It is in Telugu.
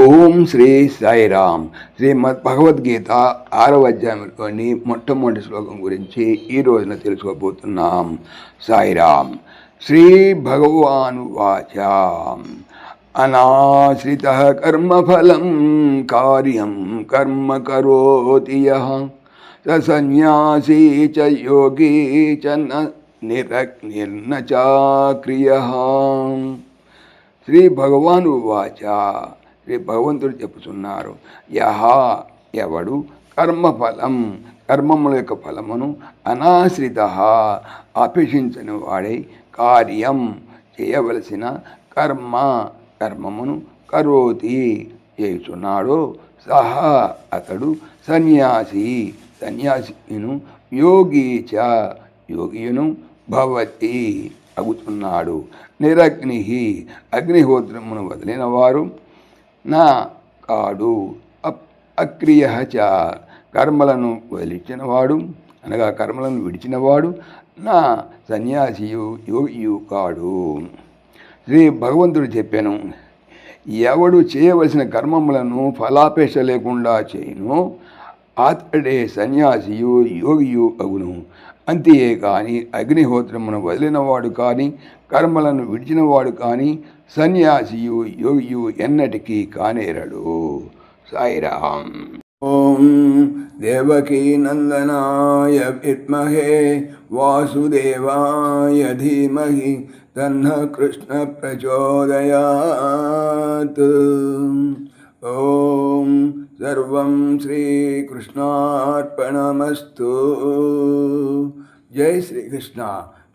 ఓం శ్రీ సాయిరామ్. శ్రీమద్ భగవద్గీత ఆరవ అధ్యాయంలోని మొట్టమొదటి శ్లోకం గురించి ఈ రోజున తెలుసుకోబోతున్నాం. సాయిరామ్. శ్రీ భగవాను వాచ. అనాశ్రిత కర్మఫలం కార్యం కర్మ కరోతి సన్యాసీ చ యోగీ చ న నిర నిర్న శ్రీ భగవాను వాచ. శ్రీ భగవంతుడు చెప్పుచున్నారు. యహ ఎవడు? కర్మఫలం. కర్మముల యొక్క ఫలమును అనాశ్రిత అపేక్షించని వాడై కార్యం చేయవలసిన కర్మ కర్మమును కరోతి చేస్తున్నాడో సహా అతడు సన్యాసి. సన్యాసిను యోగీచ యోగియును భవతి అగుతున్నాడు నిరగ్ని అగ్నిహోత్రమును వదిలిన వారు నా కాడు. అక్రియ చ. కర్మలను వదిలించినవాడు అనగా కర్మలను విడిచినవాడు నా సన్యాసియు యోగియు కాడు. శ్రీ భగవంతుడు చెప్పాను ఎవడు చేయవలసిన కర్మములను ఫలాపేక్ష లేకుండా చేయను అతడే సన్యాసియు యోగియు అగును అంతే కానీ అగ్నిహోత్రమును వదిలినవాడు కానీ కర్మలను విడిచినవాడు కానీ सन्न्यासयु योयु एकी कानेरडु साईराम् ॐ देवकीनन्दनाय विद्महे वासुदेवाय धीमहि धनकृष्णप्रचोदयात् ॐ सर्वं श्रीकृष्णार्पणमस्तु जय श्रीकृष्ण